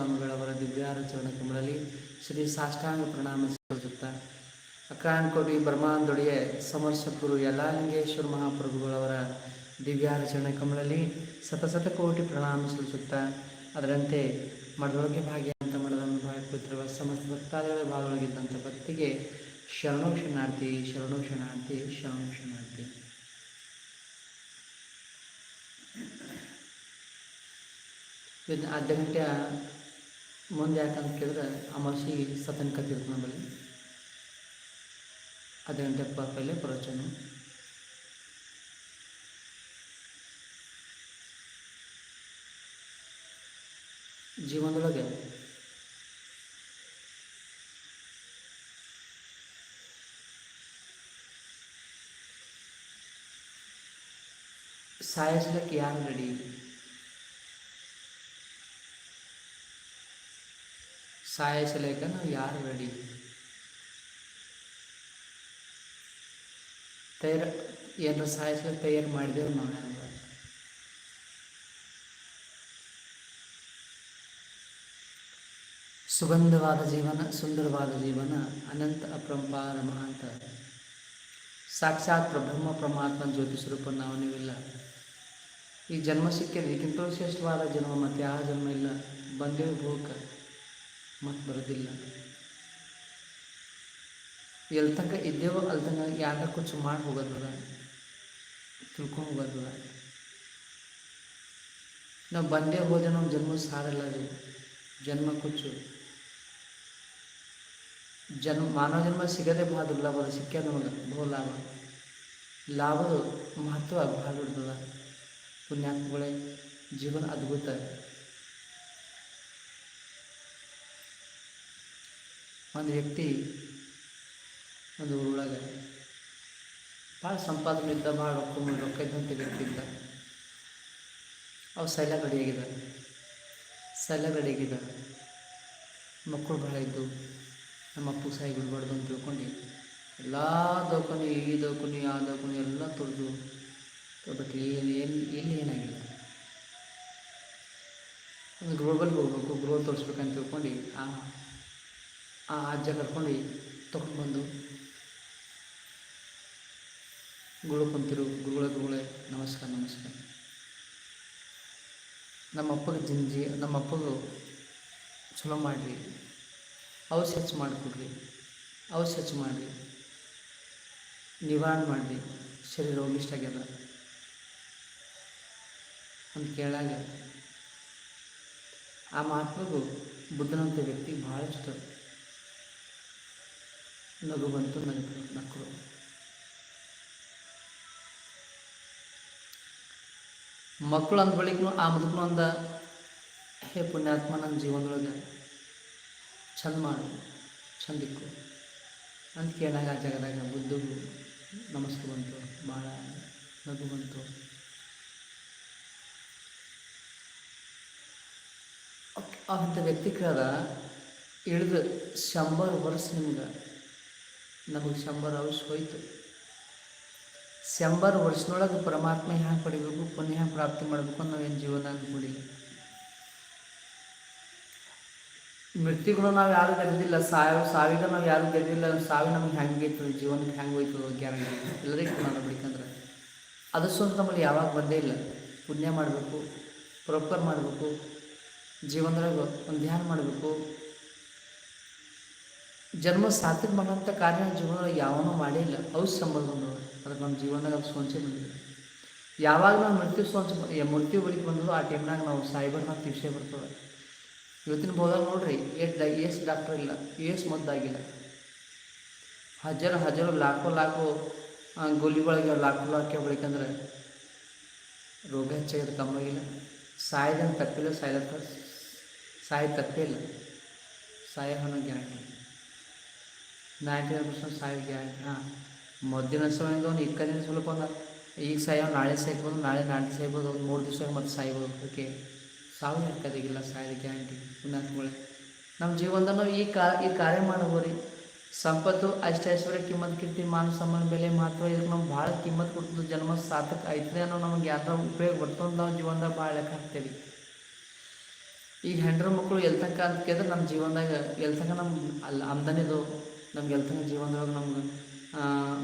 ಸ್ವಾಮಿಗಳವರ ದಿವ್ಯಾರಚರಣ ಕಮಲಲ್ಲಿ ಶ್ರೀ ಸಾಷ್ಟಾಂಗ ಪ್ರಣಾಮ ಅಕ್ರಾಂಕೋಟಿ ಬ್ರಹ್ಮಾಂದೊಡೆಯ ಸಮರ್ಸಕರು ಯಲಾಲಿಂಗೇಶ್ವರ ಮಹಾಪ್ರಭುಗಳವರ ದಿವ್ಯಾರಚರಣ ಕಮಲಲ್ಲಿ ಸತಸತ ಕೋಟಿ ಪ್ರಣಾಮ ಸಲ್ಲಿಸುತ್ತಾ. ಅದರಂತೆ ಮಡದೊಳಗೆ ಭಾಗ್ಯ ಅಂತ ಮಡದಲ್ಲಿ ಭಾಗವತಿರುವ ಸಮಸ್ತ ಭಕ್ತಾದಿಗಳ ಭಾಗವಾಗಿದ್ದಂಥ ಭಕ್ತಿಗೆ ಶರಣೋ ಶರಣಾರ್ಥಿ ಶರಣೋ ಶರಣಾರ್ಥಿ ಶರಣೋ ಮುಂದೆ ಯಾಕಂತ ಕೇಳಿದ್ರೆ ಅಮಾವಾಸ್ಯೆ ಸತನ್ ಕತ್ತಿರುತ್ತೆ ನಮ್ಮಲ್ಲಿ ಅರ್ಧ ಗಂಟೆ ಪ- ಪहिले ಪ್ರವಚನ ಜೀವನದೊಳಗೆ ಸಾಯಿಸ್ಲಿಕ್ಕೆ ಯಾರು ರೆಡಿ ಸಾಯಿಸಲಿಕ್ಕೆ ನಾವು ಯಾರು ರೆಡಿ ತಯಾರು ಏನಾರ ಸಾಯಿಸ್ಲಿಕ್ಕೆ ತಯಾರು ಮಾಡಿದೆವು ನಾವು ಹೆಂಗೆ ಸುಗಂಧವಾದ ಜೀವನ ಸುಂದರವಾದ ಜೀವನ ಅನಂತ ಅಪರಂಪಾರ ಮಹಾಂತ ಸಾಕ್ಷಾತ್ ಬ್ರಹ್ಮ ಪರಮಾತ್ಮ ಜ್ಯೋತಿ ಸ್ವರೂಪ ನಾವು ನೀವಿಲ್ಲ ಈ ಜನ್ಮ ಸಿಕ್ಕಿದೆ ಈಗಿಂತ ಶ್ರೇಷ್ಠವಾದ ಜನ್ಮ ಮತ್ತೆ ಯಾವ ಜನ್ಮ ಇಲ್ಲ ಬಂದೇವು ಹೋಗಕ್ಕೆ ಮತ್ತೆ ಬರೋದಿಲ್ಲ. ಎಲ್ಲಿ ತನಕ ಇದ್ದೇವೋ ಅಲ್ಲಿ ತನಕ ಯಾರ ಕುಚ್ಚು ಮಾಡಿ ಹೋಗೋದದ ತಿಳ್ಕೊಂಡು ಹೋಗೋದದ ನಾವು ಬಂದೇ ಹೋದೆ ನಮ್ಮ ಜನ್ಮ ಸಾರಲ್ಲ ರೀ ಜನ್ಮ ಕುಚ್ಚು ಜನ್ಮ, ಮಾನವ ಜನ್ಮ ಸಿಗದೆ ಭಾಳ ಅದು, ಸಿಕ್ಕ್ಯದ ನಮಗೆ ಬಹು ಲಾಭ. ಲಾಭದ ಮಹತ್ವ ಭಾಳ ದೊಡ್ಡದ. ಪುಣ್ಯಾತ್ಮಗಳೇ, ಜೀವನ ಅದ್ಭುತ. ಒಂದು ವ್ಯಕ್ತಿ, ಒಂದು ಊರೊಳಗೆ ಭಾಳ ಸಂಪಾದನೆ ಇದ್ದ, ಭಾಳ ರೊಕ್ಕ ರೊಕ್ಕ ಇದ್ದಂಥ ವ್ಯಕ್ತಿ ಇದ್ದ ಅವು ಸೈಲ ಗಡಿಯಾಗಿದ್ದ ಸೈಲ ಗಡಿಯಾಗಿದ್ದ ಮಕ್ಕಳು ಭಾಳ ಇದ್ದು, ನಮ್ಮ ಅಪ್ಪು ಸಾಯಿ ಬಿಡಬಾರ್ದು ಅಂತ ತಿಳ್ಕೊಂಡು ಎಲ್ಲ ದೋಕನಿ ಈ ದೋಕನಿ ಆ ದೋಕನಿ ಎಲ್ಲ ತೊಳೆದು ಬಟ್ ಏನು ಏನು ಎಲ್ಲಿ ಏನಾಗಿಲ್ಲ ಒಂದು ಗ್ರೋಬಲ್ಗೆ ಹೋಗ್ಬೇಕು ಗ್ರೋ ತೋರಿಸ್ಬೇಕಂತ ತಿಳ್ಕೊಂಡು, ಆ ಆ ಅಜ್ಜ ಕರ್ಕೊಂಡು ತಗೊಂಡು ಬಂದು ಗುಳು ಕುಂತಿರು, ಗುರುಗಳ, ಗುರುಗಳೇ, ನಮಸ್ಕಾರ ನಮಸ್ಕಾರ. ನಮ್ಮ ಅಪ್ಪಗೆ ಜಿಂಜಿ ನಮ್ಮ ಅಪ್ಪಗೂ ಚಲೋ ಮಾಡಿರಿ. ಅವು ಸ್ವಚ್ಛ ಮಾಡಿಕೊಡ್ರಿ. ಅವು ಸ್ವಚ್ಛ ಮಾಡಿರಿ. ನಿವಾರಣೆ ಮಾಡಿರಿ. ಶರೀರ ರೋಗಿಷ್ಟ ಆಗ್ಯದ. ಅಂತ ಕೇಳಾಗ ಆ ಮಹಾತ್ಮಗೂ ಬುದ್ಧನಂತ ವ್ಯಕ್ತಿ ಭಾಳ ಇಷ್ಟ ನಗು ಬಂತು ನಗು ನಕ್ಕಳು ಮಕ್ಕಳು ಅಂದ ಬಳಿಕ ಆ ಮುದುಕನು ಅಂದ, ಹೇ ಪುಣ್ಯಾತ್ಮ, ನನ್ನ ಜೀವನದೊಳಗೆ ಚಂದ ಮಾಡು ಚಂದಿಕ್ಕು ಅಂತ ಕೇಳಾಗ ಆ ಜಾಗದಾಗ ಬುದ್ಧಗೂ ನಮಸ್ತೆ ಬಂತು ಭಾಳ ನಗು ಬಂತು ಅಂಥ ವ್ಯಕ್ತಿ ಕೇಳ್ದ, ಇಳಿದು ಶಂಬರ್ ವರ್ಷ ನಿಮ್ಗೆ ನಮಗೆ ಶಂಬರ್ ವರ್ಷ ಹೋಯ್ತು. ಶಂಬರ್ ವರ್ಷದೊಳಗೆ ಪರಮಾತ್ಮ ಹ್ಯಾಂಗೆ ಪಡಿಬೇಕು, ಪುಣ್ಯ ಪ್ರಾಪ್ತಿ ಮಾಡಬೇಕು ನಾವೇನು ಜೀವನ ಅಂದ್ಬಿಡಿಲ್ಲ ಮೃತ್ಯುಗಳು ನಾವು ಯಾರು ಗೆದ್ದಿಲ್ಲ ಸಾವ ಸಾವಿಗೆ ನಾವು ಯಾರು ಗೆದ್ದಿಲ್ಲ ಸಾವಿ ನಮ್ಗೆ ಹೆಂಗೆ ಇತ್ತು ಜೀವನಕ್ಕೆ ಹೆಂಗೆ ಹೋಯ್ತು ಗ್ಯಾರಂಟಿ ಎಲ್ಲರಿಗೂ ನಾನು ಬಿಡಿಕಂದ್ರೆ ಅದು ಸ್ವಂತ ನಮ್ಮಲ್ಲಿ ಯಾವಾಗ ಬಂದೇ ಇಲ್ಲ. ಪುಣ್ಯ ಮಾಡಬೇಕು ಪ್ರಾಪರ್ ಮಾಡಬೇಕು, ಜೀವನದಾಗ ಒಂದು ಧ್ಯಾನ ಮಾಡಬೇಕು ಜನ್ಮ ಸಾರ್ಥಕ ಮಾಡೋಂಥ ಕಾರ್ಯ ಜೀವನದೊಳಗೆ ಯಾವನೂ ಮಾಡಿಲ್ಲ. ಔಷಧ ಸಂಬಂಧ ಅದಕ್ಕೆ ನಮ್ಮ ಜೀವನದಾಗ ಅದು ಸೋಂಚೆ ಬಂದಿದೆ. ಯಾವಾಗ ನಾವು ಮೃತ್ಯು ಸೋಂಚೆ ಮೃತ್ಯು ಬಳಿಗೆ ಬಂದದೋ ಆ ಟೈಮ್ನಾಗ ನಾವು ಸಾಯ್ಬರ್ ನಾವು ವಿಷಯ ಬರ್ತದೆ. ಇವತ್ತಿನ ಬೋದಾಗ ನೋಡ್ರಿ ಎಷ್ಟು ಎಷ್ಟು ಡಾಕ್ಟರ್ ಇಲ್ಲ ಎಷ್ಟು ಮದ್ದಾಗಿಲ್ಲ. ಹಜಾರು ಹಜಾರು ಲಾಖೋ ಲಾಖೋ ಒಳಗೆ ಲಾಖೋ ಲಾಖೋ ಬಳಿಕಂದ್ರೆ ರೋಗ ಹೆಚ್ಚಾಗಿದ್ದು ಕಮ್ಮಾಗಿಲ್ಲ ಸಾಯ್ದಂಗೆ ತಪ್ಪಿಲ್ಲ ಸಾಯ್ದ ಸಾಯ ತಪ್ಪೇ ಇಲ್ಲ. ಸಾಯ ಅನ್ನೋ ಗ್ಯಾರಂಟಿ. ಪರ್ಸೆಂಟ್ ಸಾಯ ಗ್ಯಾರಂಟಿ ಹಾಂ. ಮೊದಲಿನ ಸಮಯದ ಒಂದು ಇಕ್ಕದಿನ ಸ್ವಲ್ಪ ಒಂದು ಈಗ ಸಾಯೋ, ನಾಳೆ ಸಾಯ್ಬೋದು, ನಾಳೆ ನಾಳೆ ಸಾಯ್ಬೋದು, ಒಂದು ಮೂರು ದಿವಸ ಮತ್ತೆ ಸಾಯ್ಬೋದು ಅದಕ್ಕೆ ಸಾವು ಹಾಕೋದಿಲ್ಲ ಸಾಯೋದು ಗ್ಯಾರಂಟಿ ಪುಣ್ಯಾತ್ಮಗಳೇ ನಮ್ಮ ಜೀವನದಾಗ ಈ ಕಾ, ಈ ಕಾರ್ಯ ಮಾಡಬೋರಿ ಸಂಪತ್ತು ಅಷ್ಟೈಶ್ವರ್ಯ ಕಿಮ್ಮತ್, ಕೀರ್ತಿ, ಮಾನ ಸಮಾನ ಬೆಲೆ ಮಾತ್ರ ಇದಕ್ಕೆ ನಮ್ಗೆ ಭಾಳ ಕಿಮ್ಮತ್ ಕೊಡ್ತದೆ. ಜನ್ಮ ಸಾರ್ಥಕ ಐತದೆ ಅನ್ನೋ ನಮಗೆ ಯಾರ ಉಪಯೋಗ ಬರ್ತದೆ ನಾವು ಜೀವನದಾಗ ಭಾಳ ಲೆಕ್ಕ ಹಾಕ್ತೇವೆ. ಈಗ ಹೆಂಡ್ರ ಮಕ್ಕಳು ಎಲ್ತಕ್ಕ ಅಂತ ಕೇಳಿದ್ರೆ ನಮ್ಮ ಜೀವನದಾಗ ಎಲ್ತಕ್ಕ ನಮ್ಮ ಅಲ್ಲಿ ಆಮ್ದನಿದು ನಮ್ಗೆ ಎಲ್ ತನಕ ಜೀವನದೊಳಗೆ ನಮ್ಗೆ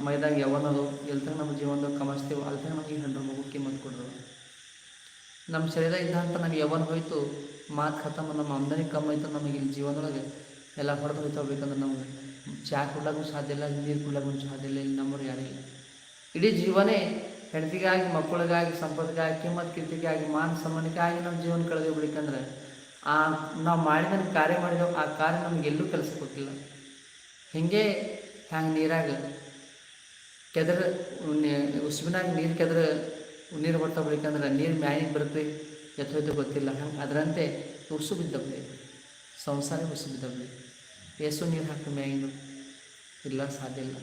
ಮೈದಾಗ ಯಾವನದು, ಎಲ್ ತನಕ ನಮ್ಮ ಜೀವನದಾಗ ಕಮಸ್ತೀವಿ ಅಲ್ಲಿ ತನಕ ನಮಗೆ ಹೆಣ್ಣು ಮಗು ಕಿಮ್ಮತ್ತು ಕೊಡ್ರು ನಮ್ಮ ಶರೀರ ಇದ್ದಂತ ನಮ್ಗೆ ಯಾವನ್ ಹೋಯ್ತು, ಮಾತು ಖತಮ್ ನಮ್ಮ ಆಮದನಿ ಕಮ್ಮಿ ಆಯ್ತು, ನಮಗೆ ಇಲ್ಲಿ ಜೀವನದೊಳಗೆ ಎಲ್ಲ ಹೊಡೆದು ಹೋಗ್ಬೇಕಂದ್ರೆ ನಮ್ಗೆ ಚಹಾ ಕೊಡ್ಲಾಗು ಸಾಧ್ಯ ಇಲ್ಲ, ನೀರು ಕುಡ್ಲಾಗೂ ಸಾಧ್ಯ ಇಲ್ಲ, ಇಲ್ಲಿ ನಮ್ಮವ್ರು ಯಾರಿಗೆ ಇಲ್ಲ. ಇಡೀ ಜೀವನೇ ಹೆಂಡತಿಗಾಗಿ ಮಕ್ಕಳಿಗಾಗಿ, ಸಂಪತ್ತಿಗಾಗಿ, ಕಿಮ್ಮತ್ ಕೀರ್ತಿಗಾಗಿ, ಮಾನ ಸಮ್ಮಾನಕ್ಕಾಗಿ ನಮ್ಮ ಜೀವನ ಕಳೆದು ಬಿಡಿಕಂದ್ರೆ ಆ, ನಾವು ಮಾಡಿದ ಕಾರ್ಯ ಮಾಡಿದೆವು ಆ ಕಾರ್ಯ ನಮ್ಗೆ ಎಲ್ಲೂ ಕೆಲಸ ಕೊಟ್ಟಿಲ್ಲ. ಹಿಂಗೆ ಹ್ಯಾಂಗೆ ನೀರಾಗ ಕೆದ್ರ ಉಸುಬಿನಾಗ ನೀರು ಕೆದ್ರ ನೀರು ಬರ್ತಾ ಬಿಡ್ಬೇಕಂದ್ರೆ ನೀರು ಮ್ಯಾನಿಗೆ ಬರುತ್ತೆ, ಎತ್ತೋಯ್ತು ಗೊತ್ತಿಲ್ಲ. ಹಂಗೆ ಅದರಂತೆ ಉಸು ಬಿದ್ದವ್ರಿ ಸಂಸಾರ ಉಸು ಬಿದ್ದವ್ರಿ ಏಸು ನೀರು ಹಾಕಿ ಮ್ಯಾಗಿನ ಇಲ್ಲ, ಸಾಧ್ಯ ಇಲ್ಲ.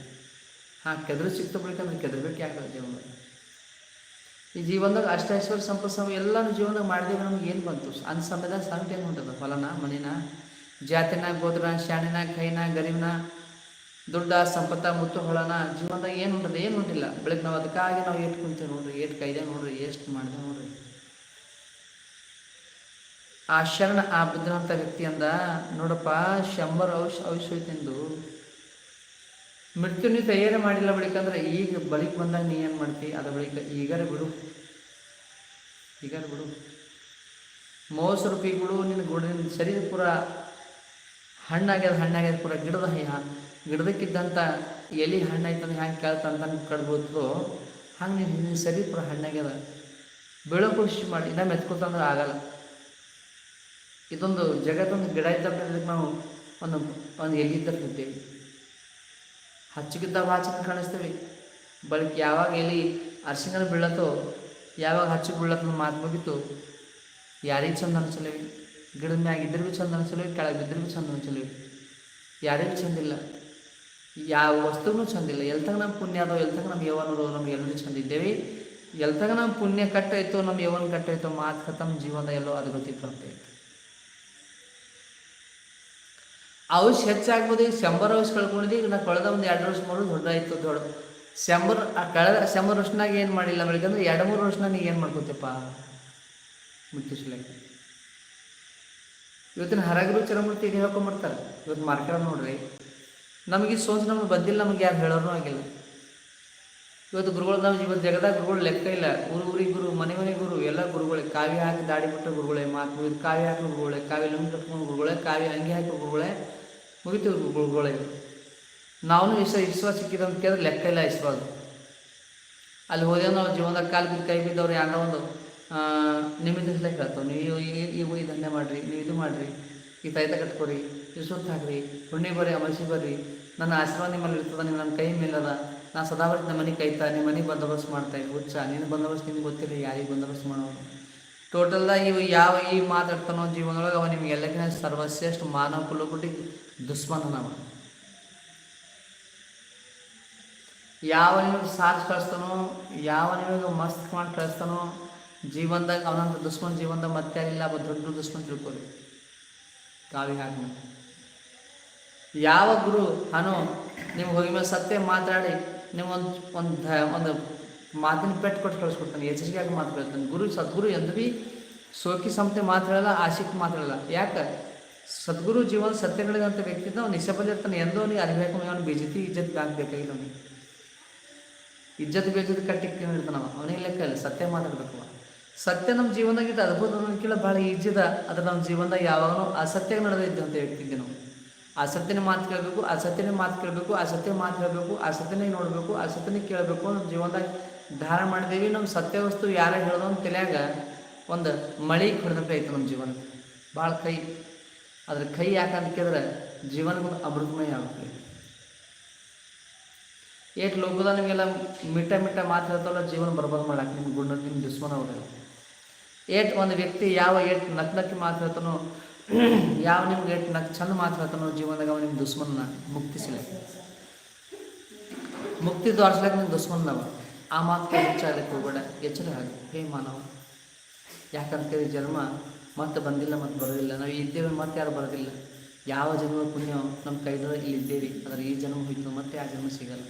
ಹಾಂ, ಕೆದ್ರ ಸಿಕ್ತ ಬಿಡ್ಬೇಕಂದ್ರೆ ಕೆದರ್ಬೇಕು ಯಾಕೆ ಜೀವನ? ಈ ಜೀವನದಾಗ ಅಷ್ಟೈಶ್ವರ್ಯ ಸಮ ಎಲ್ಲರೂ ಜೀವನದಾಗ ಮಾಡಿದೇವೆ ನಮ್ಗೆ ಏನು ಬಂತು? ಅಂದ ಸಮಯದಾಗ ಸಂಕಟ ಏನು ಹೊಂಟದ ಹೊಲನ ಮನೆನ, ಜಾತಿನ ಗೋದ್ರ ಶಾಣಿನ ಕೈನ ಗರಿವಿನ ದುಡ್ಡ, ಸಂಪತ್ತ, ಮುತ್ತು ಹೊಳನ ಜೀವನದಾಗ ಏನು ಉಂಟದ ಏನು ಉಂಟಿಲ್ಲ. ಬೆಳಗ್ಗೆ ನಾವು ಅದಕ್ಕಾಗಿ ನಾವು ಏಟ್ ಕುಂತೀವಿ ನೋಡ್ರಿ, ಏಟ್ ಕೈದೆ ನೋಡ್ರಿ, ಎಷ್ಟು ಮಾಡಿದೆ ನೋಡ್ರಿ. ಆ ಶರಣ, ಆ ಬುದ್ಧಿವಂತ ವ್ಯಕ್ತಿ ಅಂದ, ನೋಡಪ್ಪ, ಶಂಬರ್ ಔಷ, ಔಷಧ ತಿಂದು, ಮೃತ್ಯು ನೀವು ತಯಾರಿ ಮಾಡಿಲ್ಲ ಬಳಿಕಂದ್ರೆ ಈಗ ಬಳಿಕ ಬಂದಾಗ ನೀ ಏನು ಮಾಡ್ತಿ? ಅದ ಬಳಿಕ ಈಗಾರ ಬಿಡು. ಈಗಾರ ಬಿಡು. ಮೋಸ ರೂಪಿ ಬಿಡು ನಿನ್ನ ಗುಡ ಶರೀರ ಪೂರ ಹಣ್ಣಾಗ್ಯದ ಹಣ್ಣಾಗ್ಯದ ಕೂಡ ಗಿಡದ ಗಿಡದಕ್ಕಿದ್ದಂಥ ಎಲಿ ಹಣ್ಣಾಯ್ತಂದ್ರೆ ಹ್ಯಾಂಗೆ ಕೇಳ್ತಂತ ಕಡ್ಬೋದ್ರು ಹಂಗೆ ನಿನ್ನ ನಿನ್ನ ಸರಿ ಪೂರ ಹಣ್ಣಾಗ್ಯದ. ಬೀಳೋ ಕೃಷಿ ಮಾಡಿ, ಇನ್ನ ಮೆತ್ಕೋತಂದ್ರೆ ಆಗಲ್ಲ. ಇದೊಂದು ಜಗತ್ತೊಂದು ಗಿಡ ಇದ್ದಾಗ ನಾವು ಒಂದು ಒಂದು ಎಲೆ ಇದ್ದಾಗ ಹಚ್ಚಗಿದ್ದ ಹಚ್ಚನ ಕಾಣಿಸ್ತೀವಿ. ಬಳಿಕ ಯಾವಾಗ ಎಲ್ಲಿ ಅರ್ಶಿಂಗನ ಬೀಳತ್ತೋ, ಯಾವಾಗ ಹಚ್ಚಿ ಬೀಳತ್ತ ಮಾತು ಮುಗಿತು. ಯಾರಿಗೆ ಚಂದ ಅನ್ಸಲೇವಿ ಗಿಡದ ಮ್ಯಾಗ ಇದ್ರೂ ಭೀ ಚಂದ ಅನಿಸಲು ಕೆಳಗೆ ಬಿದ್ದರೆ ಭೀ ಚಂದ ಅನಚಲಿ ಯಾರೇನು ಚಂದಿಲ್ಲ ಯಾವ ವಸ್ತುನೂ ಚಂದಿಲ್ಲ ಎಲ್ತಾಗ ನಮ್ಮ ಪುಣ್ಯ ಅದಾವ ಎಲ್ತಾಗ ನಮ್ಮ ಯೌವನರು ನಮ್ಗೆ ಎಲ್ಲರೂ ಚಂದ ಇದ್ದೇವೆ. ಎಲ್ತಂಗ ನಮ್ಮ ಪುಣ್ಯ ಕಟ್ಟಾಯ್ತು ನಮ್ಮ ಯೌವನ ಕಟ್ಟಾಯ್ತು ಮಾತು ತಮ್ಮ ಜೀವನ ಎಲ್ಲೋ ಅದು ಗೊತ್ತಿತ್ತು ಔಷ್ ಹೆಚ್ಚಾಗ್ಬೋದು ಈಗ ಶಂಬರ್ ಔಷ್ ಕಳ್ಕೊಂಡಿದ್ದು ಈಗ ನಾ ಕಳೆದ ಒಂದು ಎರಡು ವರ್ಷ ಮಾಡೋದು ದೊಡ್ಡದಾಯ್ತು, ದೊಡ್ಡ. ಶಂಬರ್, ಕಳೆದ, ಶಂಬರ್ ವರ್ಷನಾಗ ಏನು ಮಾಡಿಲ್ಲ ಬೆಳಕಂದ್ರೆ ಎರಡು ಮೂರು ವರ್ಷನಾಗ ನೀ ಏನು ಮಾಡ್ಕೋತೀಪ್ಪ? ಮುಟ್ಟಿಸ್ಲಾಗಿ ಇವತ್ತಿನ ಹರಗಿರು ಚರಮೂರ್ತಿ ಇಡೀ ಹೇಳ್ಕೊಂಬರ್ತಾರೆ ಇವತ್ತು ಮಾರ್ಕೆಟ್ ನೋಡ್ರಿ. ನಮಗೆ ಸೋಂಚು ನಮ್ಗೆ ಬಂದಿಲ್ಲ, ನಮಗೆ ಯಾರು ಹೇಳೋರು ಆಗಿಲ್ಲ. ಇವತ್ತು ಗುರುಗಳು ನಾವು ಇವತ್ತು ಜಗದಾಗ ಗುರುಗಳು ಲೆಕ್ಕ ಇಲ್ಲ. ಊರು ಊರಿಗೆ ಗುರು, ಮನೆ ಮನೆ ಗುರು, ಎಲ್ಲ ಗುರುಗಳೇ. ಕಾವಿ ಹಾಕಿ ದಾಡಿ ಬಿಟ್ಟ ಗುರುಗಳೇ, ಮಾತು ಮುಗಿದು ಕಾವಿ ಹಾಕಿ ಗುರುಗಳೇ ಕಾವಿ ಲಂಗಿ ಕಟ್ಕೊಂಡು ಗುರುಗಳೇ ಕಾವಿ ಅಂಗಿ ಹಾಕಿ ಗುರುಗಳೇ, ಮುಗಿತು ಗುರುಗಳೇ. ನಾವು ವಿಶ್ವ ವಿಶ್ವಾಸ ಸಿಕ್ಕಿದಂತ ಕೇಳಿದ್ರೆ ಲೆಕ್ಕ ಇಲ್ಲ ಇಸ್ಬಾರ್ದು ಅಲ್ಲಿ ಹೋದೇವ್ ನಾವು ಜೀವನದಾಗ ಕಾಲು ಬಿದ್ದು ಕೈ ಬಿದ್ದವ್ರು ಯಾರೋ ಒಂದು. ನಿಮಿದಿಸ್ಲೆ ಹೇಳ್ತಾವೆ ನೀವು ಈ- ಇವು ಈ ದಂಧೆ ಮಾಡಿರಿ, ನೀವು ಇದು ಮಾಡಿರಿ, ಈ ತೈತ ಕಟ್ಕೊರಿ, ಇದು ಸುತ್ತ ಹಾಕ್ರಿ ಹುಣ್ಣಿ ಬರ್ರಿ ಅಮಸಿ ಬರ್ರಿ. ನನ್ನ ಆಶೀರ್ವಾದ ನಿಮ್ಮಲ್ಲಿ ಇರ್ತದೆ ನೀವು ನನ್ನ ಕೈ ಮೇಲದ. ನಾನು ಸದಾ ಬರ್ತಿ ನಮ್ಮ ಮನೆಗೆ ಕೈತಾ ನಿಮ್ಮ ಮನೆಗೆ ಬಂದೋಬಸ್ತ್ ಮಾಡ್ತಾ ಇದ್ದೆ, ಹುಚ್ಚ. ನಿನ್ನ ಬಂದೋಬಸ್ತ್ ನಿಮ್ಗೆ ಗೊತ್ತಿಲ್ಲ, ಯಾರಿಗೆ ಬಂದೋಬಸ್ತ್ ಮಾಡೋದು. ಟೋಟಲ್ದಾಗ ಇವು ಯಾವ ಈ ಮಾತಾಡ್ತಾನೋ ಜೀವನದೊಳಗೆ ಅವ ನಿಮ್ಗೆ ಎಲ್ಲಕ್ಕಿಂತ ಸರ್ವಶ್ರೇಷ್ಠ ಮಾನವ ಕುಲಗುಡಿ ನಾವು ಯಾವ ನಿಮಗೆ ಸಾಥ್ ಕಳಿಸ್ತಾನೋ, ಯಾವ ನಿಮಗೆ ಮಸ್ತ್ ಮಾಡಿ ಕಳಿಸ್ತಾನೋ ಜೀವನದಾಗ ಅವನಂತ ದುಶ್ಮನ್ ಜೀವನದಾಗ ಮತ್ತೆ ಇಲ್ಲ ಒಬ್ಬ ದೊಡ್ಡ ದುಶ್ಮನ್ ತಿಳ್ಕೊಳ್ಳಿ ಕಾವಿ ಹಾಕಿ ಯಾವ ಗುರು, ಹನು ನಿಮ್ಗೆ ಹೋಗಿ ಮೇಲೆ ಸತ್ಯ ಮಾತಾಡಿ ನೀವು ಒಂದು ಒಂದು ಮಾತಿನ ಪೆಟ್ಟು ಕೊಟ್ಟು ಕಳಿಸ್ಕೊಡ್ತಾನೆ. ಎಚ್ಚರಿಕೆಯಾಗಿ ಮಾತು ಹೇಳ್ತಾನೆ. ಗುರು, ಸದ್ಗುರು ಎಂದು ಭೀ ಸೋಕಿ ಸಂತೆ ಮಾತಾಡಲ್ಲ ಆಶಿಕ್ ಮಾತಾಡಲ್ಲ ಯಾಕೆ? ಸದ್ಗುರು ಜೀವನ ಸತ್ಯಗಳಿದಂಥ ವ್ಯಕ್ತಿ ಅವ್ನು ಇರ್ತಾನೆ. ಎಂದೋ ಅವನಿಗೆ ಅರಿಬೇಕು ಅವನು ಬೇಜತಿ, ಇಜ್ಜತ್ ಆಗ್ಬೇಕಾಗಿಲ್ಲ ಅವನಿಗೆ. ಇಜ್ಜತ್ ಬೇಜತ್ ಕಟ್ಟಿಕ್ಕಿರ್ತಾನವ ಅವನಿಗೆ ಲೆಕ್ಕ ಇಲ್ಲ, ಸತ್ಯ ಮಾತಾಡ್ಬೇಕು ಅವ. ಸತ್ಯ ನಮ್ಮ ಜೀವನದಾಗ ಅದ್ಭುತ ಅನ್ನೋದಕ್ಕಿಂತ ಭಾಳ ಈಜಿದ ಅದು ನಮ್ಮ ಜೀವನದಾಗ ಯಾವಾಗಲೂ ಅಸತ್ಯ ನಡೆದೈತೆ ಅಂತ ಹೇಳ್ತಿದ್ದೆ ನಾವು. ಅಸತ್ಯನ ಮಾತು ಕೇಳಬೇಕು ಅಸತ್ಯನೇ ಮಾತು ಕೇಳಬೇಕು ಅಸತ್ಯ ಮಾತು ಹೇಳಬೇಕು ಸತ್ಯನೇ ನೋಡಬೇಕು ಅಸತ್ಯನೇ ಕೇಳಬೇಕು ನಮ್ಮ ಜೀವನದಾಗ ಧಾರ ಮಾಡಿದೀವಿ. ನಮ್ಮ ಸತ್ಯ ವಸ್ತು ಯಾರೇ ಹೇಳೋದು ಅಂತ ತಲೆಯಾಗ ಒಂದು ಮಳೆ ಹೊಡೆದಂತೆ ಐತೆ ನಮ್ಮ ಜೀವನ ಭಾಳ ಕೈ, ಅದ್ರ ಕೈ ಯಾಕಂತ ಕೇಳಿದ್ರೆ ಜೀವನಕ್ಕೆ ಅಮೃತಮಯ ಆಗುತ್ತೆ ಏಟ್ ಲೋಕದ ನಿಮಗೆಲ್ಲ ಮಿಟ್ಟ ಮಿಟ್ಟ ಮಾತು ಹೇಳ್ತಾವಲ್ಲ ಜೀವನ ಬರ್ಬೋದು ಮಾಡಕ್ಕೆ ನಿಮ್ಮ ಗುಣ ನಿಮ್ಮ ದುಶ್ಮನ ಅವ್ರಲ್ಲ ಏಟ್ ಒಂದು ವ್ಯಕ್ತಿ ಯಾವ ಏಟ್ ನಕ್ ನಕ್ಕಿ ಮಾತು ಹೇಳ್ತಾನೋ, ಯಾವ ನಿಮ್ಗೆ ಏಟ್ ನಕ್ ಚಂದ ಮಾತಾಡ್ತಾನೋ ಜೀವನದಾಗ ಅವ ನಿಮ್ಮ ಮುಕ್ತಿ ಮುಕ್ತಿಸಿಲ್ಲ ಮುಕ್ತಿ ದ್ವಾರ್ಸ್ಲಕ್ಕೆ ನಿಮ್ಮ ದುಶ್ಮನ್ನವ ಆ ಮಾತು ಹೆಚ್ಚಾಗಲಿಕ್ಕೆ ಹೋಗ್ಬೇಡ. ಎಚ್ಚರ ಆಗಿ. ಹೇ ಮಾನವ, ಯಾಕಂತೇಳಿ ಜನ್ಮ ಮತ್ತೆ ಬಂದಿಲ್ಲ ಮತ್ತೆ ಬರೋದಿಲ್ಲ. ನಾವು ಇದ್ದೇವೆ ಮತ್ತೆ ಯಾರು ಬರೋದಿಲ್ಲ. ಯಾವ ಜನ್ಮ ಪುಣ್ಯ ನಮ್ಮ ಕೈದಾಗ ಇಲ್ಲಿ ಇದ್ದೇವೆ. ಆದರೆ ಈ ಜನ್ಮ ಹೋಯ್ತು, ಮತ್ತೆ ಆ ಜನ್ಮ ಸಿಗಲ್ಲ.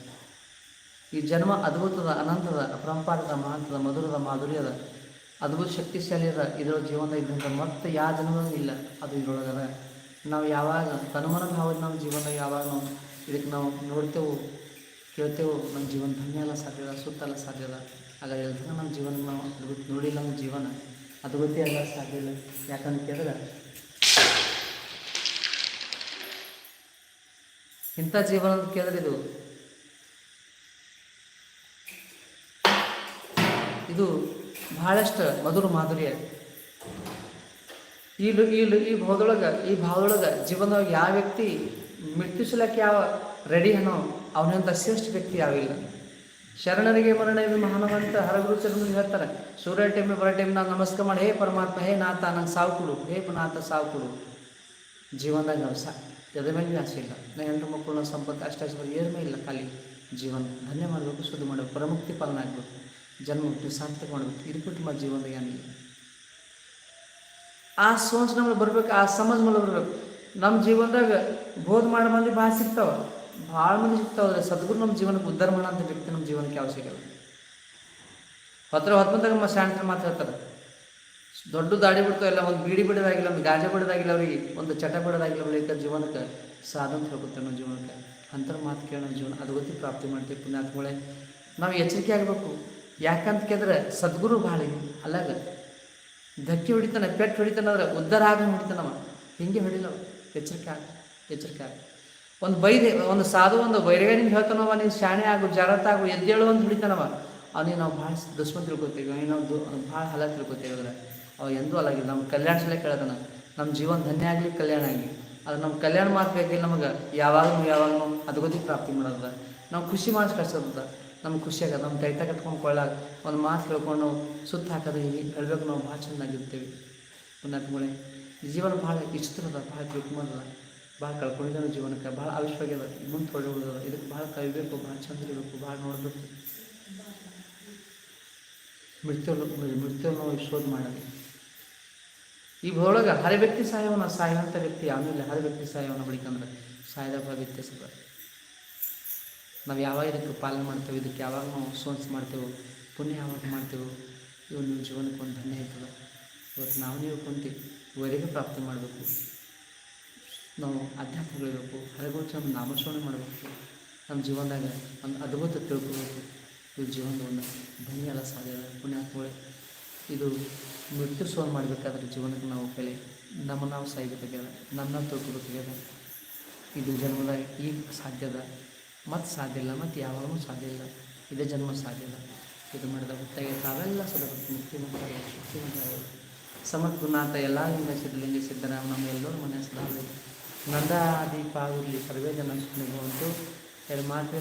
ಈ ಜನ್ಮ ಅದ್ಭುತದ, ಅನಂತದ, ಅಪರಂಪಾರದ, ಮಹಂತದ, ಮಧುರದ, ಮಾಧುರ್ಯದ ಅದ್ಭುತ ಶಕ್ತಿಶಾಲಿ ಅದ ಇದ್ರ ಜೀವನದಾಗ ಇದ್ದಂಥ ಮತ್ತೆ ಯಾವ ಜನ್ಮದಾಗ ಇಲ್ಲ ಅದು ಇದ್ರೊಳಗದ ನಾವು ಯಾವಾಗ ತನುಮನ ಭಾವದ ನಮ್ಮ ಜೀವನದಾಗ ಯಾವಾಗ ನಾವು ಇದಕ್ಕೆ ನಾವು ನೋಡ್ತೇವೆ, ಕೇಳ್ತೇವೆ, ನಮ್ಮ ಜೀವನ ಧನ್ಯ ಎಲ್ಲ ಸಾಧ್ಯದ ಸುತ್ತಲ್ಲ ಸಾಧ್ಯದ ಅದ. ಆಗ ಎಲ್ತಂಗ ನಮ್ಮ ಜೀವನ ನಾವು ಅದ್ಭುತ ನೋಡಿಲ್ಲ ನಮ್ಮ ಜೀವನ. ಅದ್ಭುತ ಎಲ್ಲ ಸಾಧ್ಯ ಇಲ್ಲ. ಯಾಕಂತ ಕೇಳಿದ್ರೆ? ಇಂಥ ಜೀವನ ಅಂತ ಕೇಳಿದ್ರೆ ಇದು ಇದು ಬಹಳಷ್ಟು ಮಧುರ ಮಾಧುರ್ಯ ಈ ಲು- ಈ ಭಾವದೊಳಗೆ ಈ ಭಾವದೊಳಗೆ ಜೀವನದೊಳಗೆ ಯಾವ ವ್ಯಕ್ತಿ ಮೆಟ್ಟಿಸಲಕ್ಕೆ ಯಾವ ರೆಡಿ ಅನ್ನೋ ಅವನಂತ ಶ್ರೇಷ್ಠ ವ್ಯಕ್ತಿ ಯಾವಿಲ್ಲ ಶರಣರಿಗೆ ಮರಣ ಇದು ಮಹಾನವಂತ ಹರಗುರು ಚರಣರು ಹೇಳ್ತಾರೆ. ಸೂರ್ಯ ಟೈಮ್, ಬರೋ ಟೈಮ್ ನಾವು ನಮಸ್ಕಾರ ಮಾಡಿ, ಹೇ ಪರಮಾತ್ಮ, ಹೇ ನಾಥ ನಂಗೆ ಸಾವು ಕೊಡು ಹೇ ನಾಥ ಸಾವು ಕೊಡು ಜೀವನದಾಗ ನಾವು ಸಾ ಎದ ಮೇಲೆ ಆಸೆ ಇಲ್ಲ. ನಾ ಹೆಣ್ಣು ಮಕ್ಕಳನ್ನ ಸಂಪತ್ತು ಅಷ್ಟೇ ಏರ್ ಮೇಲೆ ಇಲ್ಲ ಖಾಲಿ ಜೀವನ. ಧನ್ಯ ಮಾಡಬೇಕು ಶುದ್ಧ ಮಾಡಬೇಕು ಪರಮುಕ್ತಿ ಪಾಲನೆ ಆಗಬೇಕು. ಜನ್ಮ ಮುಕ್ತಿ ಸಾರ್ಥಕ ಮಾಡಬೇಕು ನಮ್ಮ ಜೀವನದಾಗ ಏನಿಲ್ಲ ಆ ಸೋಂಚ ನಮ್ಗೆ ಬರ್ಬೇಕು, ಆ ಸಮಾಜ ಮೇಲೆ ಬರ್ಬೇಕು. ನಮ್ಮ ಜೀವನದಾಗ ಬೋಧ ಮಾಡೋ ಮಂದಿ ಭಾಳ ಸಿಗ್ತಾವ. ಭಾಳ ಮಂದಿ ಸಿಗ್ತಾವ ಸದ್ಗುರು ನಮ್ಮ ಜೀವನಕ್ಕೆ ಉದ್ಧಾರ ಅಂತ ವ್ಯಕ್ತಿ ನಮ್ಮ ಜೀವನಕ್ಕೆ ಅವಶ್ಯಕ ಸಿಗಲ್ಲ. ಹತ್ರ ಹೊತ್ಮಂದಾಗ ನಮ್ಮ ಶಾಂತ ಮಾತು ಹೇಳ್ತಾರೆ. ದೊಡ್ಡ ದಾಡಿ ಬಿಡ್ತಾವ ಇಲ್ಲ ಒಂದು ಬೀಡಿ ಬಿಡೋದಾಗಿಲ್ಲ, ಒಂದು ಗಾಜೆ ಬಿಡೋದಾಗಿಲ್ಲ ಅವ್ರಿಗೆ, ಒಂದು ಚಟ ಬಿಡೋದಾಗಿಲ್ಲ ಅವ್ರಿಗೆ ಜೀವನಕ್ಕೆ ಸಾಧನ ಹೇಳ್ಕೊತಾರೆ ನಮ್ಮ ಜೀವನಕ್ಕೆ. ಅಂತರ ಮಾತು ಕೇಳೋ ಜೀವನ ಅದು ಗೊತ್ತಿ ಪ್ರಾಪ್ತಿ ಮಾಡ್ತೀವಿ ಪುಣ್ಯಾತ್ಮಗಳೇ. ನಾವು ಎಚ್ಚರಿಕೆ ಆಗಬೇಕು. ಯಾಕಂತ ಕೇಳಿದ್ರೆ ಸದ್ಗುರು ಭಾಳ ಅಲ್ಲಾಗ ಧಕ್ಕೆ ಹೊಡಿತಾನೆ, ಪೆಟ್ಟು ಹೊಡಿತಾನೆ ಅಂದ್ರೆ ಉದ್ಧಾರ ಆಗ ಹೊಡಿತಾನವ ಹಿಂಗೆ ಹೊಡಿಲ್ಲ. ಎಚ್ಚರಿಕೆ ಆಗ, ಎಚ್ಚರಿಕೆ ಒಂದು ಬೈದೆ, ಒಂದು ಸಾಧು ಒಂದು ಬೈರಗಾನಿಗೆ ಹೇಳ್ತಾನವ ನೀನು ಶಾಣೆ ಆಗು, ಜಾಗ್ರತ ಆಗು, ಎದ್ದೇಳು ಅಂತ ಹೊಡಿತಾನವ ಅವನಿಗೆ ನಾವು ಭಾಳ ದುಶ್ಮನ್ ತಿಳ್ಕೊತೀವಿ, ಅವನಿಗೆ ನಾವು ದು ಭಾಳ ಹಲ ತಿಳ್ಕೊತೀವಿ ಅಂದ್ರೆ, ಅವ ಎಂದೂ ಅಲ್ಲಾಗಿಲ್ಲ ನಮ್ಮ ಕಲ್ಯಾಣ ಸಲ ಕೇಳದನ. ನಮ್ಮ ಜೀವನ ಧನ್ಯ ಆಗಲಿ, ಕಲ್ಯಾಣ ಆಗಲಿ. ಅದು ನಮ್ಮ ಕಲ್ಯಾಣ ಮಾತು ನಮಗೆ, ಯಾವಾಗಲೂ ಯಾವಾಗಲೂ ಅದು ಗೊತ್ತಿ ಪ್ರಾಪ್ತಿ ಮಾಡೋದ ನಾವು ಖುಷಿ ಮಾಡಿ ಕಳ್ಸೋದ ನಮ್ಗೆ ಖುಷಿಯಾಗ ನಮ್ಮ ದೈತ ಕಟ್ಕೊಂಡು ಕೊಳ್ಳಾಗ ಒಂದು ಮಾತು ಕೇಳ್ಕೊಂಡು ಸುತ್ತ ಹಾಕೋದು ಹೀಗೆ ಹೇಳಬೇಕು ನಾವು. ಭಾಳ ಚೆನ್ನಾಗಿರ್ತೀವಿ. ಪುಣ್ಯಾತ್ಮಗಳೇ ಜೀವನ ಭಾಳ ಇಷ್ಟದ ಭಾಳ ತಿಳ್ಕೊಂಬದ ಭಾಳ ಕಳ್ಕೊಂಡಿದ್ದಾನೆ ಜೀವನಕ್ಕೆ, ಭಾಳ ಅವಶ್ಯವಾಗ್ಯದ ಮುಂದೆ ತೊಳೆ ಉಳಿದದ. ಇದಕ್ಕೆ ಭಾಳ ಕಲಿಬೇಕು ಭಾಳ ಚಂದ ಇರಬೇಕು, ಭಾಳ ನೋಡಬೇಕು. ಮೃತ್ಯು ಮೃತ್ಯು ನಾವು ಶೋಧ ಮಾಡಲಿ. ಈ ಒಳಗೆ ಹರ ವ್ಯಕ್ತಿ ಸಾಯವನ ಸಾಯುವಂಥ ವ್ಯಕ್ತಿ, ಆಮೇಲೆ ಹರ ವ್ಯಕ್ತಿ ಸಾಯವನ ಬಳಿಕಂದ್ರೆ ಸಾಯದ ಭಾಳ ವ್ಯತ್ಯಾಸದ ನಾವು ಯಾವಾಗ ಇದಕ್ಕೆ ಪಾಲನೆ ಮಾಡ್ತೇವೆ, ಇದಕ್ಕೆ ಯಾವಾಗ ನಾವು ಸೋನ್ಸ್ ಮಾಡ್ತೇವೆ, ಪುಣ್ಯ ಯಾವಾಗ ಮಾಡ್ತೇವೆ, ಇವು ನಿಮ್ಮ ಜೀವನಕ್ಕೆ ಒಂದು ಧನ್ಯ ಇರ್ತದೆ ಇವತ್ತು ನಾವು ನೀವು ಕುಂತು ಇವರಿಗೆ ಪ್ರಾಪ್ತಿ ಮಾಡಬೇಕು. ನಾವು ಅಧ್ಯಾತ್ಮಗಳಿರಬೇಕು ಹರಗೋಚ ನಮ್ಮ ನಾಮಸ್ಮರಣೆ ಮಾಡಬೇಕು. ನಮ್ಮ ಜೀವನದಾಗ ಒಂದು ಅದ್ಭುತ ತಿಳ್ಕೊಬೇಕು. ಇದು ಜೀವನದ ಒಂದು ಧನ್ಯ ಎಲ್ಲ ಸಾಧ್ಯ ಪುಣ್ಯಾತ್ಮಗಳೇ, ಇದು ಮೃತ್ಯು ಸೋಲ್ ಮಾಡಬೇಕಾದ್ರೆ ಜೀವನಕ್ಕೆ ನಾವು ಕಲೆ ನಮ್ಮ ನಾವು ಸಾಯ್ಬೇಕಾಗ್ಯದ ನಮ್ಮ ನಾವು ತಿಳ್ಕೊಬೇಕಾಗ್ಯದ. ಇದು ಜನ್ಮದಾಗ ಈಗ ಸಾಧ್ಯ ಅದ. ಮತ್ತು ಸಾಧ್ಯ ಇಲ್ಲ ಮತ್ತು ಯಾವಾಗಲೂ ಸಾಧ್ಯ ಇಲ್ಲ. ಇದೇ ಜನ್ಮ ಸಾಧ್ಯ ಇಲ್ಲ. ಇದು ಮಾಡಿದ ಗೊತ್ತಾಗಿ ತಾವೆಲ್ಲ ಸುಲಭ ಶಕ್ತಿ ಮಾಡ್ತಾರೆ ಸಮರ್ಪುನಾಥ ಎಲ್ಲ ಲಿಂಗ ಸಿದ್ಧಲಿಂಗ ಸಿದ್ದರಾಮ ನಮ್ಮ ಎಲ್ಲರೂ ಮನೆ ಸದಾ ನಂದಾದೀಪ ಆಗಿರಲಿ ಸರ್ವೇ ಜನ ಸುಮ್ಮನೆ ಎರಡು ಮಾತು